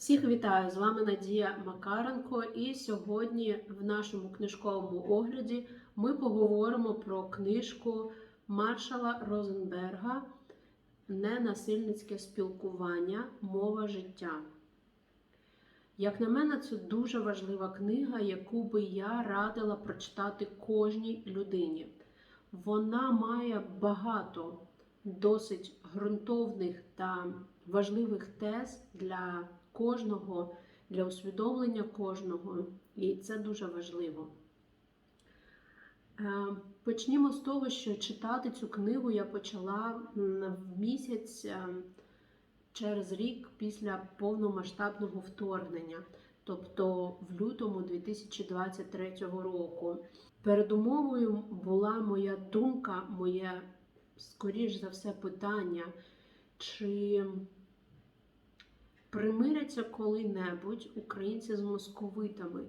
Всіх вітаю! З вами Надія Макаренко, і сьогодні в нашому книжковому огляді ми поговоримо про книжку Маршала Розенберга Ненасильницьке спілкування. Мова життя. Як на мене, це дуже важлива книга, яку би я радила прочитати кожній людині. Вона має багато досить ґрунтовних та важливих тез для кожного, для усвідомлення кожного, і це дуже важливо. Е, Почнімо з того, що читати цю книгу я почала в місяць е, через рік після повномасштабного вторгнення, тобто в лютому 2023 року. Передумовою була моя думка, моє, скоріш за все, питання, чи примиряться коли-небудь українці з московитами?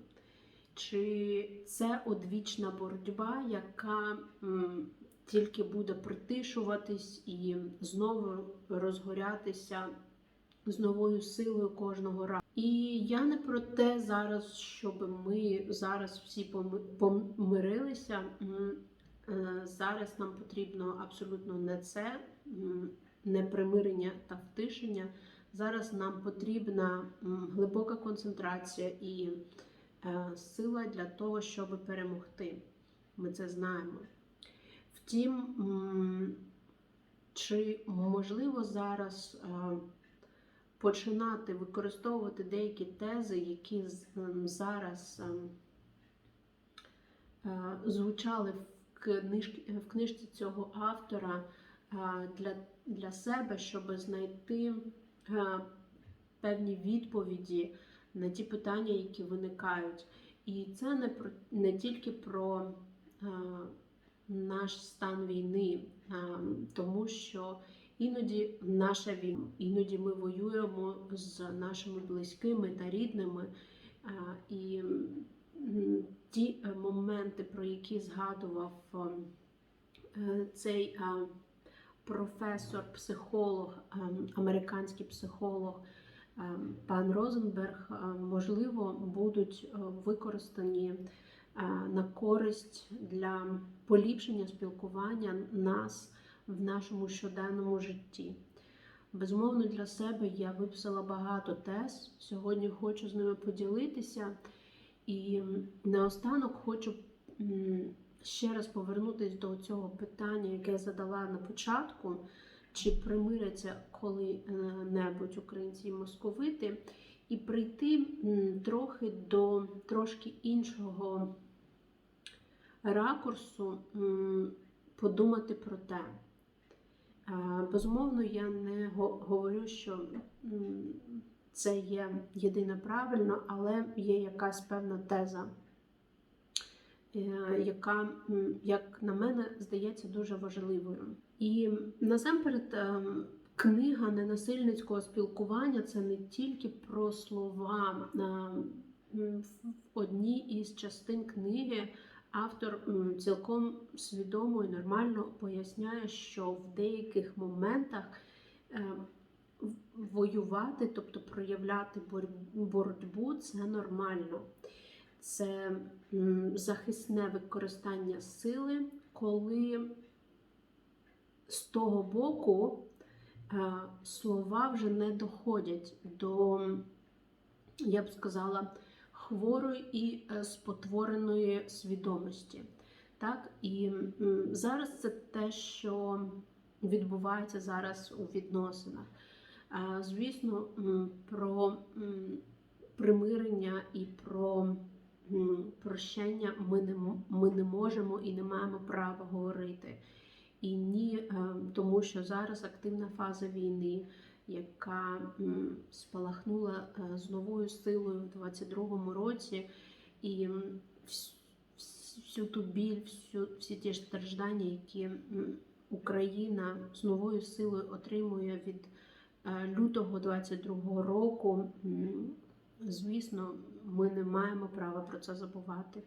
Чи це одвічна боротьба, яка м, тільки буде притишуватись і знову розгорятися з новою силою кожного разу? І я не про те зараз, щоб ми зараз всі помирилися. Е, Зараз нам потрібно абсолютно не це, не примирення та втишення. Зараз нам потрібна глибока концентрація і е, сила для того, щоб перемогти. Ми це знаємо. Втім, чи можливо зараз е, починати використовувати деякі тези, які зараз е, звучали в книжці, цього автора для, для себе, щоб знайти певні відповіді на ті питання, які виникають. І це не про не тільки про е, наш стан війни, е, тому що іноді наша війна, іноді ми воюємо з нашими близькими та рідними. е, і ті е, моменти, про які згадував е, цей е, професор, психолог, е, американський психолог. е, Пан Розенберг, е, можливо, будуть е, використані е, на користь для поліпшення спілкування нас в нашому щоденному житті. Безумовно, для себе я виписала багато тез. Сьогодні хочу з ними поділитися. І наостанок хочу ще раз повернутися до цього питання, яке я задала на початку. Чи примиряться коли-небудь українці і московити, і прийти трохи до трошки іншого ракурсу, подумати про те. Е, Безумовно, я не говорю, що це є єдине правильно, але є якась певна теза, яка, як на мене, здається дуже важливою. І насамперед, ем, книга ненасильницького спілкування це не тільки про слова. Ем, В одній із частин книги автор цілком свідомо і нормально поясняє, що в деяких моментах воювати, тобто проявляти боротьбу, це нормально. Це захисне використання сили, коли з того боку е, слова вже не доходять до, я б сказала, хворої і е, спотвореної свідомості. Так? І зараз це те, що відбувається зараз у відносинах. Е, Звісно, про примирення і про прощення ми не, ми не можемо і не маємо права говорити. І ні, е, тому що зараз активна фаза війни, яка спалахнула е, з новою силою в 22-му році, і всю ту біль, всю, всі ті страждання, які Україна з новою силою отримує від е, лютого 22-го року. Звісно, ми не маємо права про це забувати.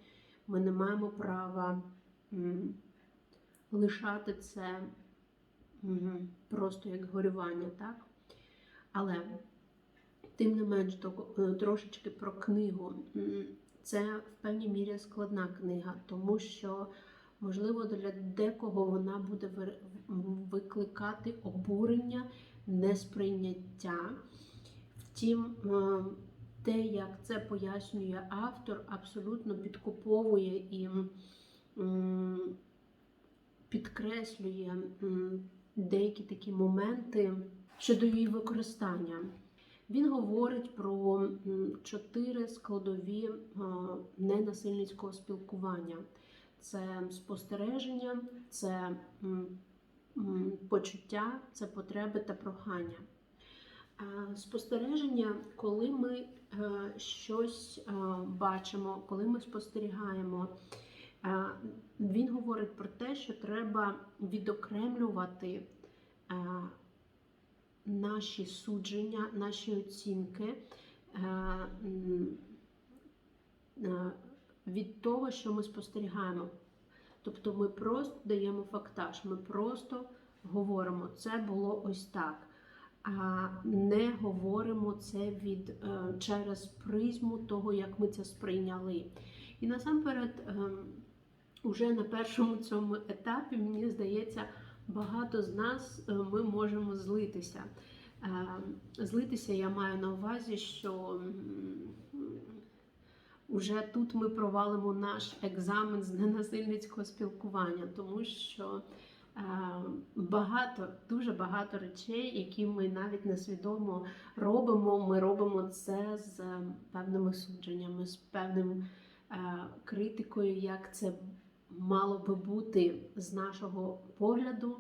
Ми не маємо права лишати це просто як горювання, так? Але Тим не менш, е, трошечки про книгу. Це в певній мірі складна книга, тому що, можливо, для декого вона буде викликати обурення, несприйняття. Втім, е, те, як це пояснює автор, абсолютно підкуповує і підкреслює деякі такі моменти щодо її використання. Він говорить про чотири складові е, ненасильницького спілкування: це спостереження, це почуття, це потреби та прохання. Спостереження, коли ми е, щось е, бачимо, коли ми спостерігаємо, е, він говорить про те, що треба відокремлювати наші судження, наші оцінки від того, що ми спостерігаємо. Тобто ми просто даємо фактаж, ми просто говоримо, це було ось так. А не говоримо це від е, через призму того, як ми це сприйняли. І насамперед, е, уже на першому цьому етапі, мені здається, багато з нас е, ми можемо злитися. Е, Злитися я маю на увазі, що м, уже тут ми провалимо наш екзамен з ненасильницького спілкування, тому що багато, дуже багато речей, які ми навіть несвідомо робимо, ми робимо це з певними судженнями, з певним е, критикою, як це мало би бути з нашого погляду.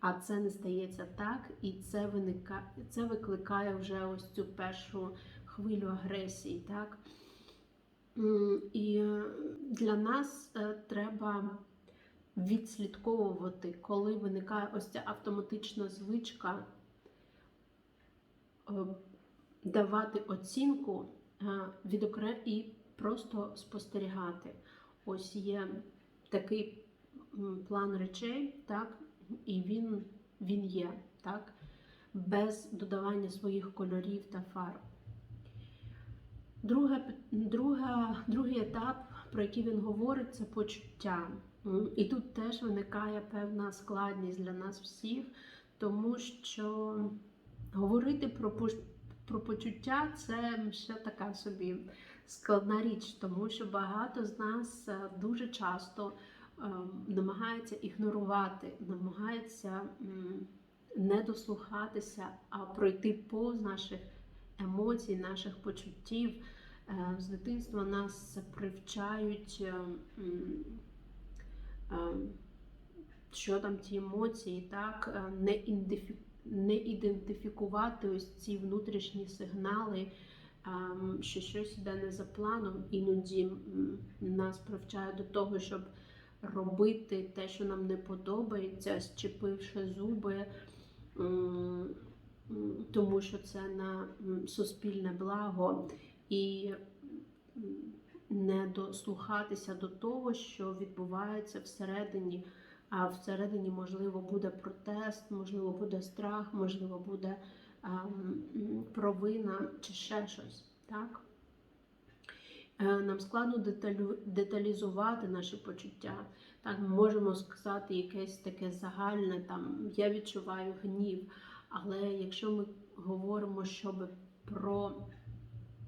А це не стається так, і це виника, це викликає вже ось цю першу хвилю агресії. Так? І е, для нас е, треба відслідковувати, коли виникає ось ця автоматична звичка е, давати оцінку е, відокре і просто спостерігати. Ось є такий план речей, так, і він, він є, так, без додавання своїх кольорів та фарб. Друге, друга, другий етап, про який він говорить, це почуття. І тут теж виникає певна складність для нас всіх, тому що говорити про, про почуття це ще така собі складна річ, тому що багато з нас е, дуже часто е, намагається ігнорувати, намагається не дослухатися, а пройти повз наших емоцій, наших почуттів. Е, З дитинства нас привчають, що там ті емоції, так, е, не, ідентифікувати ось ці внутрішні сигнали, ем, що щось іде не за планом, іноді нас привчають до того, щоб робити те, що нам не подобається, щепивши зуби, тому що це на суспільне благо, і не дослухатися до того, що відбувається всередині. А всередині, можливо, буде протест, можливо, буде страх, можливо, буде ем, провина чи ще щось. Так? Е, Нам складно деталю, деталізувати наші почуття. Так, ми можемо сказати якесь таке загальне, там я відчуваю гнів. Але якщо ми говоримо, щоб про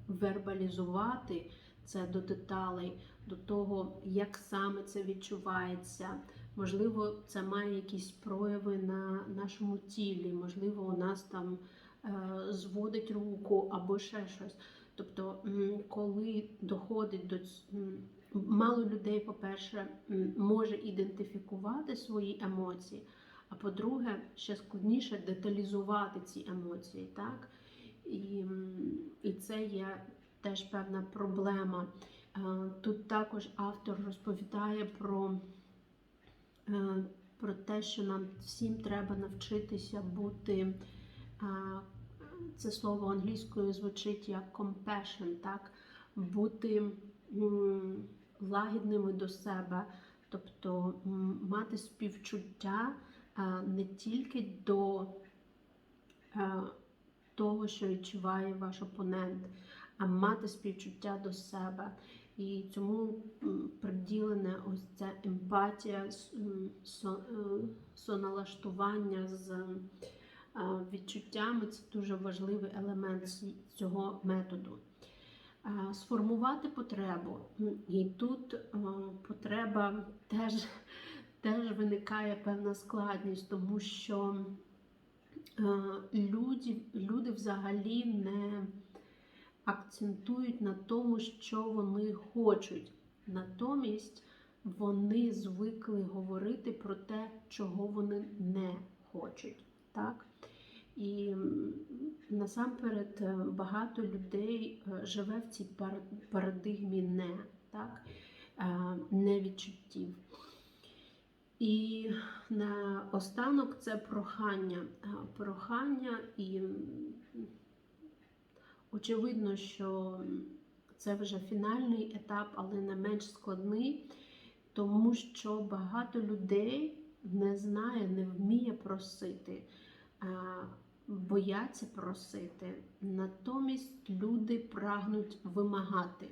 вербалізувати це до деталей, до того, як саме це відчувається, можливо, це має якісь прояви на нашому тілі, можливо, у нас там е, зводить руку або ще щось. Тобто, коли доходить до мало людей, по-перше, може ідентифікувати свої емоції, а по-друге, ще складніше деталізувати ці емоції, так? І, і це є теж певна проблема. Е, Тут також автор розповідає про, е, про те, що нам всім треба навчитися бути. е, Це слово англійською звучить як compassion, так? бути лагідними до себе, тобто мати співчуття не тільки до того, що відчуває ваш опонент, а мати співчуття до себе. І цьому м, приділене ось ця емпатія, е, соналаштування з е, відчуттями це дуже важливий елемент цього методу. Е, Сформувати потребу. І тут потреба теж, теж виникає певна складність, тому що люди, люди взагалі не акцентують на тому, що вони хочуть. Натомість вони звикли говорити про те, чого вони не хочуть. Так? І насамперед е, багато людей е, живе в цій парадигмі не, так? Е, не відчуттів. І на останок це прохання. Прохання і очевидно, що це вже фінальний етап, але не менш складний, тому що багато людей не знає, не вміє просити, бояться просити. Натомість люди прагнуть вимагати.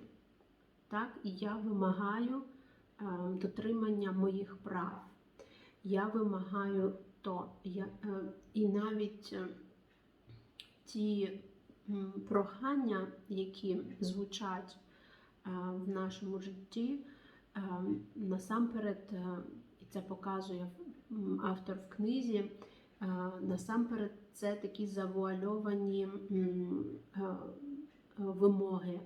Так, і я вимагаю дотримання моїх прав. Я вимагаю то. Я, е, і навіть е, ті прохання, які звучать е, в нашому житті, е, насамперед, е, і це показує автор в книзі, насамперед це такі завуальовані вимоги.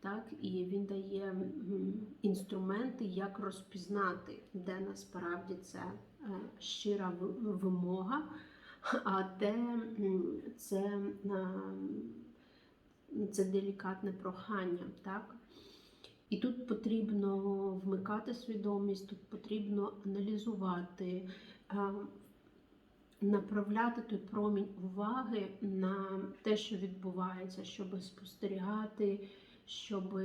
Так, і він дає інструменти, як розпізнати, де насправді це щира вимога, а де це, це делікатне прохання. Так? І тут потрібно вмикати свідомість, тут потрібно аналізувати, е, направляти той промінь уваги на те, що відбувається, щоб спостерігати, щоб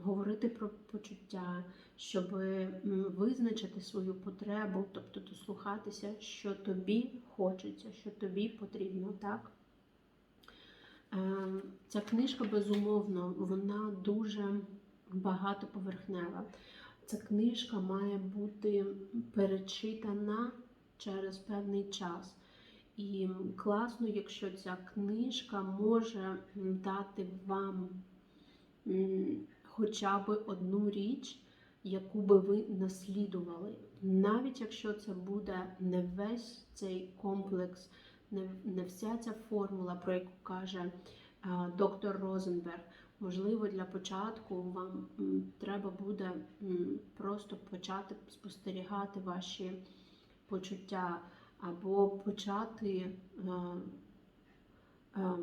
говорити про почуття, щоб визначити свою потребу, тобто дослухатися, що тобі хочеться, що тобі потрібно, так? Е, Ця книжка, безумовно, вона дуже багатоповерхнева. Ця книжка має бути перечитана через певний час. І класно, якщо ця книжка може дати вам хоча б одну річ, яку би ви наслідували. Навіть якщо це буде не весь цей комплекс, не, вся ця формула, про яку каже а, доктор Розенберг. Можливо, для початку вам треба буде просто почати спостерігати ваші почуття, або почати е, е,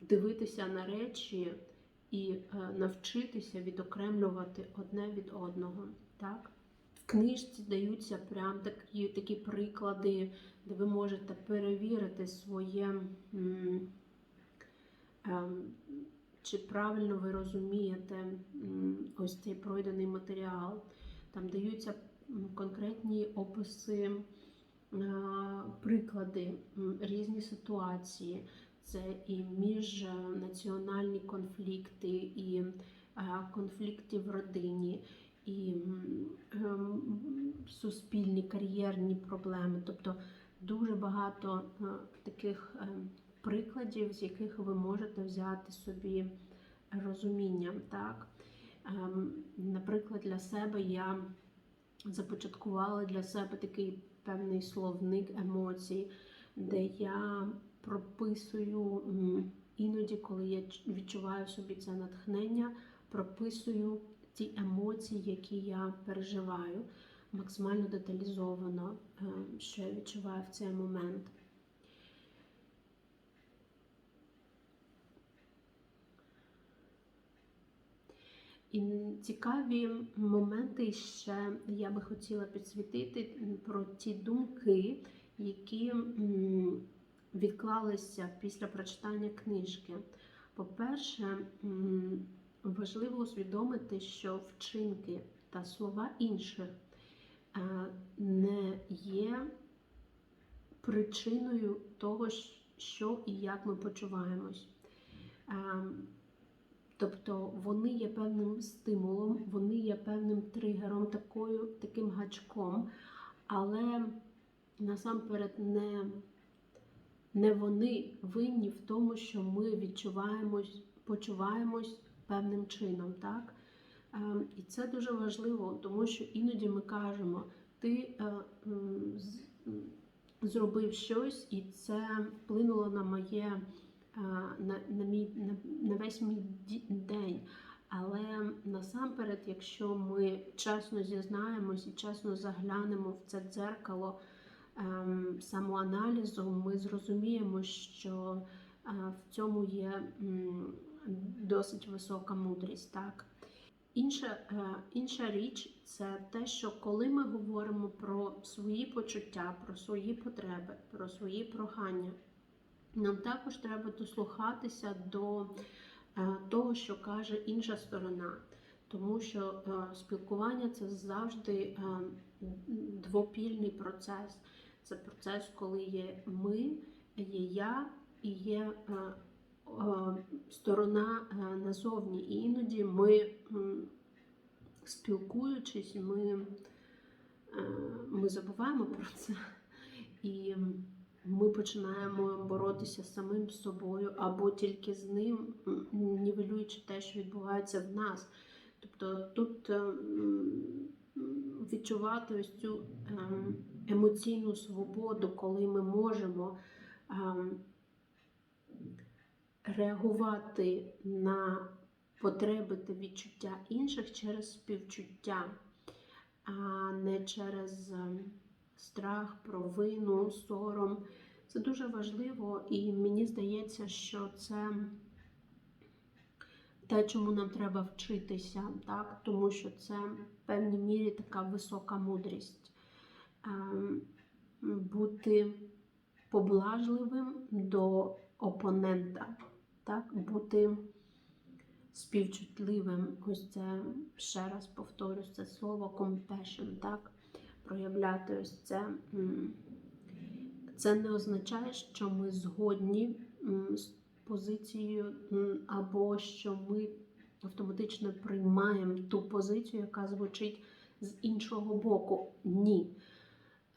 дивитися на речі і е, навчитися відокремлювати одне від одного. Так? Книжці даються прям такі, такі приклади, де ви можете перевірити своє, ем, чи правильно ви розумієте ось цей пройдений матеріал. Там даються конкретні описи, е, приклади, різні ситуації. Це і міжнаціональні конфлікти, і е, конфлікти в родині, і ем, суспільні кар'єрні проблеми. Тобто дуже багато е, таких е, прикладів, з яких ви можете взяти собі розуміння. Так? Ем, Наприклад, для себе я започаткувала для себе такий певний словник емоцій, де я прописую іноді, коли я відчуваю собі це натхнення, прописую ті емоції, які я переживаю, максимально деталізовано, е, що я відчуваю в цей момент. І цікаві моменти ще я би хотіла підсвітити про ті думки, які відклалися після прочитання книжки. По-перше, важливо усвідомити, що вчинки та слова інших е, не є причиною того, що і як ми почуваємось. Ем, Тобто вони є певним стимулом, вони є певним тригером, такою, таким гачком, але насамперед не, не вони винні в тому, що ми відчуваємось, почуваємось певним чином. Так? Ем, І це дуже важливо, тому що іноді ми кажемо, ти е, зробив щось, і це вплинуло на моє е, на, на, мій, на, на весь мій день. Але насамперед, якщо ми чесно зізнаємось і чесно заглянемо в це дзеркало ем, самоаналізу, ми зрозуміємо, що е, в цьому є м, досить висока мудрість. Так? Інша, е, інша річ це те, що коли ми говоримо про свої почуття, про свої потреби, про свої прохання, нам також треба дослухатися до е, того, що каже інша сторона. Тому що е, спілкування це завжди двопільний процес. Це процес, коли є ми, є я і є сторона е, назовні. І іноді ми, спілкуючись, ми, е, ми забуваємо про це. І ми починаємо боротися з самим собою або тільки з ним, нівелюючи те, що відбувається в нас. Тобто тут е, відчувати ось цю ем, емоційну свободу, коли ми можемо ем, реагувати на потреби та відчуття інших через співчуття, а не через ем, страх, провину, сором. Це дуже важливо, і мені здається, що це те, чому нам треба вчитися, так? тому що це в певній мірі така висока мудрість. Ем, Бути поблажливим до опонента, так? бути співчутливим. Ось це ще раз повторюсь, це слово compassion, так? проявляти ось це. Це не означає, що ми згодні з позицією, або що ми автоматично приймаємо ту позицію, яка звучить з іншого боку. Ні.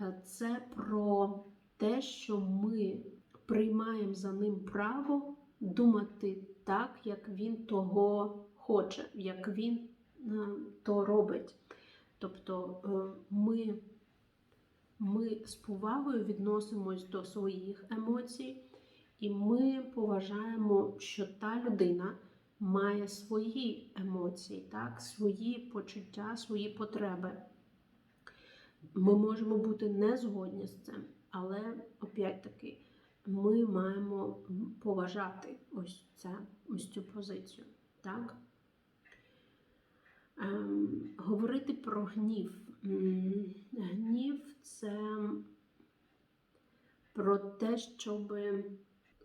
Е, Це про те, що ми приймаємо за ним право думати так, як він того хоче, як він е, то робить. Тобто е, ми, ми з повагою відносимось до своїх емоцій, і ми поважаємо, що та людина має свої емоції, так? свої почуття, свої потреби. Ми можемо бути не згодні з цим, але опять-таки ми маємо поважати ось, це, ось цю позицію. Так? Ем, говорити про гнів. Гнів це про те, щоб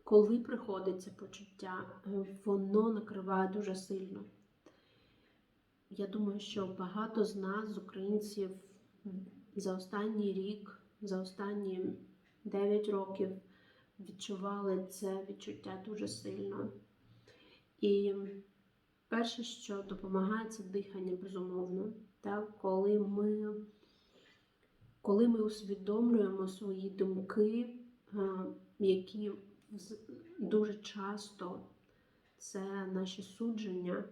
коли приходить це почуття, е, воно накриває дуже сильно. Я думаю, що багато з нас, з українців, за останній рік, за останні 9 років відчували це відчуття дуже сильно. І перше, що допомагає, це дихання, безумовно. Так? Коли, ми, коли ми усвідомлюємо свої думки, е, які дуже часто це наші судження,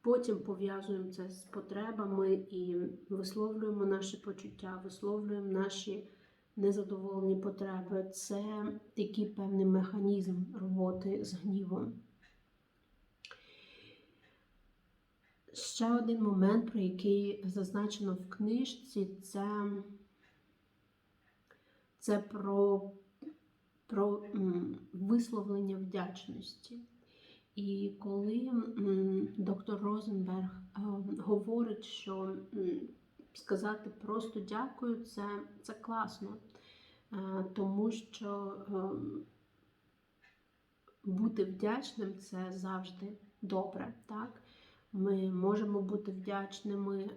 потім пов'язуємо це з потребами і висловлюємо наші почуття, висловлюємо наші незадоволені потреби. Це такий певний механізм роботи з гнівом. Ще один момент, про який зазначено в книжці, це, це про, про висловлення вдячності. І коли доктор Розенберг е, говорить, що сказати просто дякую, це, це класно, Е, тому що е, бути вдячним це завжди добре. Так? Ми можемо бути вдячними е,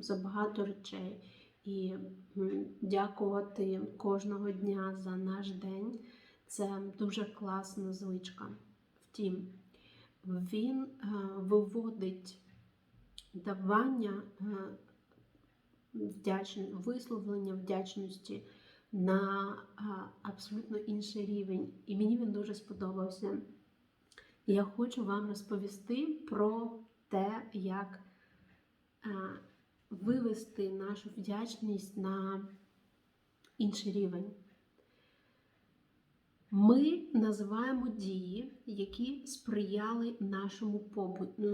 за багато речей і дякувати кожного дня за наш день. це дуже класна звичка. Втім, він е, виводить давання вдячне, висловлення вдячності на абсолютно інший рівень. І мені він дуже сподобався. Я хочу вам розповісти про те, як вивести нашу вдячність на інший рівень. Ми називаємо дії, які сприяли нашому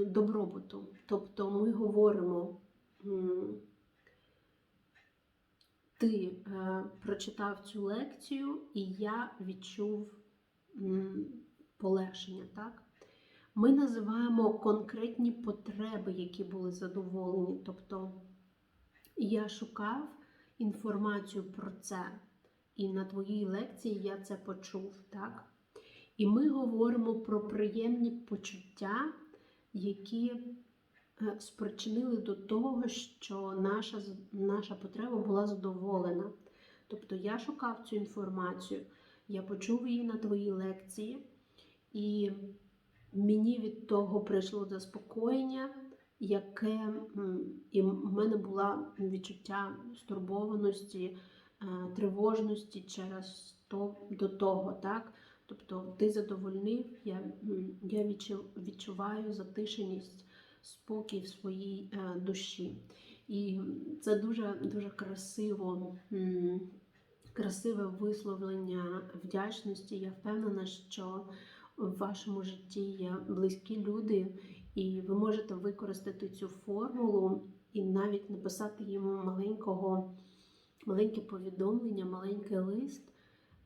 добробуту. Тобто ми говоримо, ти е, прочитав цю лекцію, і я відчув полегшення. Так? Ми називаємо конкретні потреби, які були задоволені. Тобто я шукав інформацію про це, і на твоїй лекції я це почув. Так? І ми говоримо про приємні почуття, які спричинили до того, що наша, наша потреба була задоволена. Тобто я шукав цю інформацію, я почув її на твоїй лекції, і мені від того прийшло заспокоєння, яке і в мене було відчуття стурбованості, е, тривожності через то до того, так? Тобто ти задовольнив, я, я відчуваю затишеність, спокій в своїй е, душі. І це дуже дуже красиво, красиве висловлення вдячності. Я впевнена, що в вашому житті є близькі люди, і ви можете використати цю формулу і навіть написати їм маленького, маленьке повідомлення, маленький лист,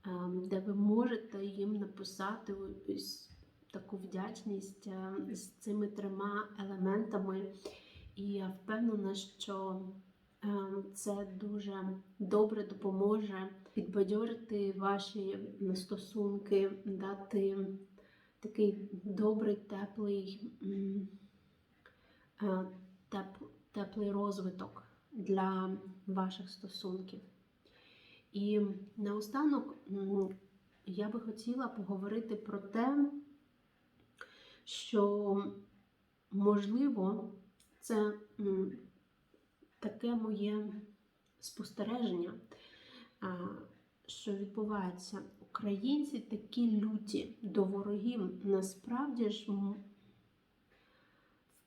ем, де ви можете їм написати ось таку вдячність е, з цими трьома елементами. І я впевнена, що ем, це дуже добре допоможе підбадьорити ваші стосунки, дати такий добрий, теплий, е, теп- теплий розвиток для ваших стосунків. І наостанок я би хотіла поговорити про те, що можливо це таке моє спостереження, що відбувається. Українці такі люті до ворогів. Насправді ж в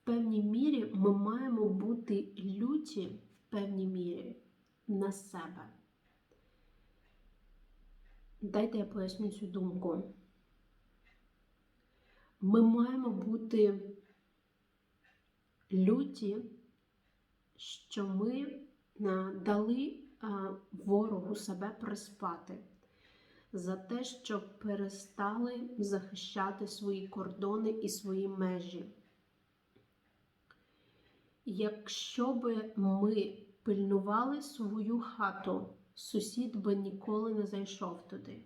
певній мірі ми маємо бути люті в певній мірі на себе. Дайте я поясню цю думку. Ми маємо бути люті, що ми дали ворогу себе приспати за те, що перестали захищати свої кордони і свої межі. Якщо би ми пильнували свою хату, сусід би ніколи не зайшов туди.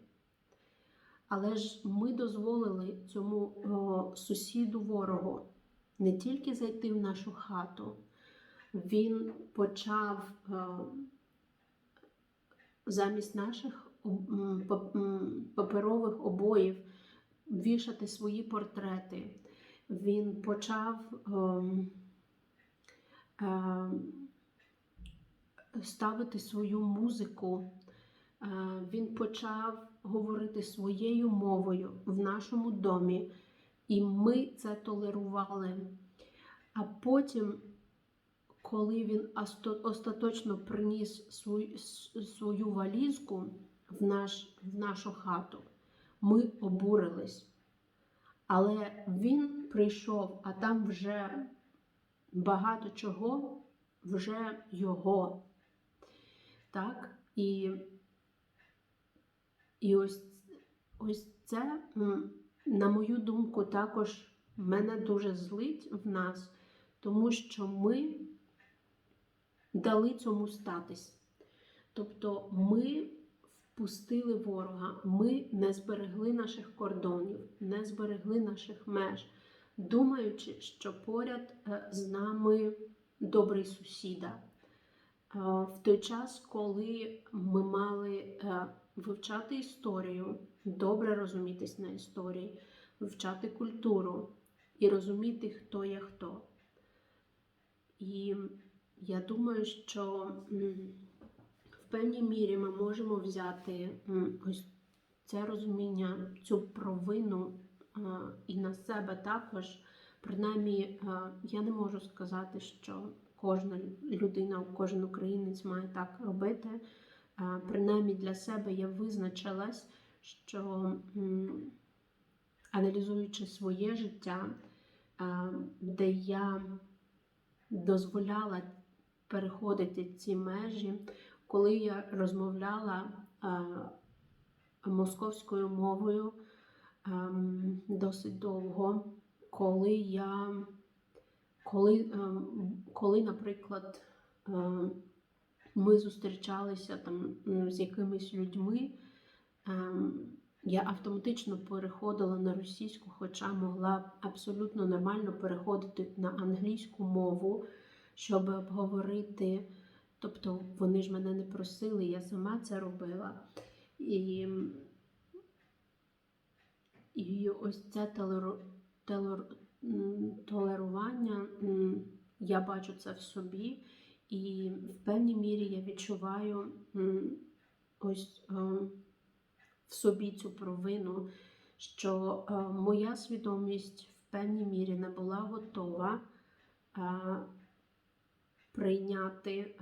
Але ж ми дозволили цьому о, сусіду ворогу не тільки зайти в нашу хату, він почав е, замість наших паперових обоїв вішати свої портрети. Він почав ем, ем, ставити свою музику. Він почав говорити своєю мовою в нашому домі, і ми це толерували. А потім, коли він остаточно приніс свою валізку в, наш, в нашу хату, ми обурились. Але він прийшов, а там вже багато чого вже його. Так? І, і ось, ось це, на мою думку, також мене дуже злить в нас, тому що ми дали цьому статись. Тобто ми впустили ворога, ми не зберегли наших кордонів, не зберегли наших меж, думаючи, що поряд е, з нами добрий сусіда. Е, В той час, коли ми мали е, вивчати історію, добре розумітись на історії, вивчати культуру і розуміти, хто є хто. І я думаю, що в певній мірі ми можемо взяти ось це розуміння, цю провину і на себе також. Принаймні, я не можу сказати, що кожна людина, кожен українець має так робити. Принаймні для себе я визначилась, що аналізуючи своє життя, де я дозволяла переходити ці межі, коли я розмовляла московською мовою досить довго, коли я, коли, коли наприклад, ми зустрічалися там з якимись людьми, ем, я автоматично переходила на російську, хоча могла абсолютно нормально переходити на англійську мову, щоб обговорити. Тобто вони ж мене не просили, я сама це робила. І, і ось це толеру, толер, м, толерування, я бачу це в собі, і в певній мірі я відчуваю ось е, в собі цю провину, що е, моя свідомість в певній мірі не була готова е, прийняти.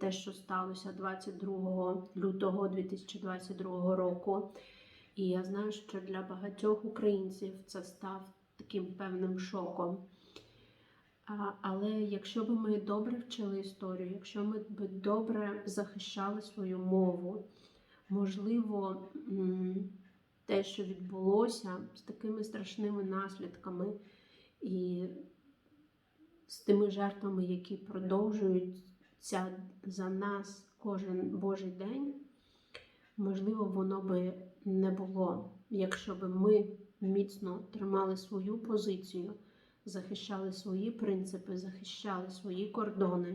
те, що сталося 22 лютого 2022 року. І я знаю, що для багатьох українців це став таким певним шоком. Але якщо б ми добре вчили історію, якщо ми б добре захищали свою мову, можливо, те, що відбулося з такими страшними наслідками і з тими жертвами, які продовжуються за нас кожен Божий день, можливо, воно би не було, якщо б ми міцно тримали свою позицію, захищали свої принципи, захищали свої кордони,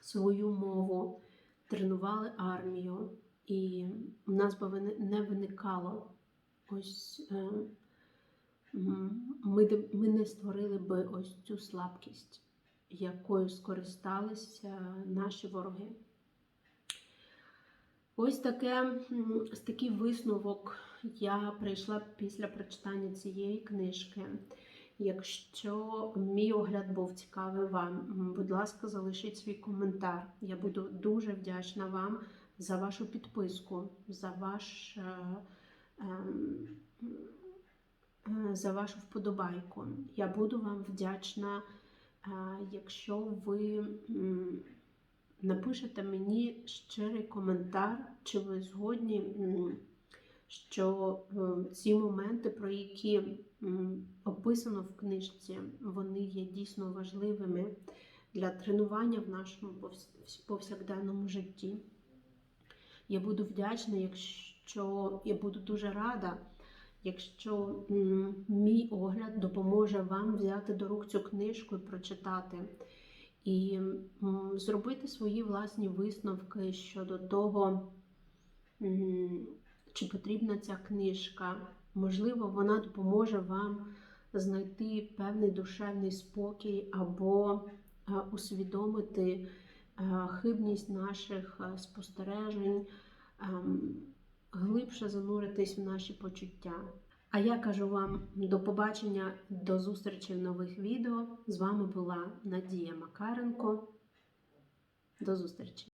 свою мову, тренували армію, і в нас би не виникало ось. е, Ми, ми не створили би ось цю слабкість, якою скористалися наші вороги. Ось таке, такий висновок я прийшла після прочитання цієї книжки. Якщо мій огляд був цікавий вам, будь ласка, залишіть свій коментар. Я буду дуже вдячна вам за вашу підписку, за ваш. е, ем, е, за вашу вподобайку. Я буду вам вдячна, е, якщо ви напишете мені щирий коментар, чи ви згодні, що е, ці моменти, про які описано в книжці, вони є дійсно важливими для тренування в нашому повсякденному житті. Я буду вдячна, якщо я буду дуже рада, якщо мій огляд допоможе вам взяти до рук цю книжку і прочитати, і зробити свої власні висновки щодо того, чи потрібна ця книжка. Можливо, вона допоможе вам знайти певний душевний спокій або е, усвідомити е, хибність наших е, спостережень, ем, глибше зануритись в наші почуття. А я кажу вам до побачення, до зустрічі в нових відео. З вами була Надія Макаренко. До зустрічі!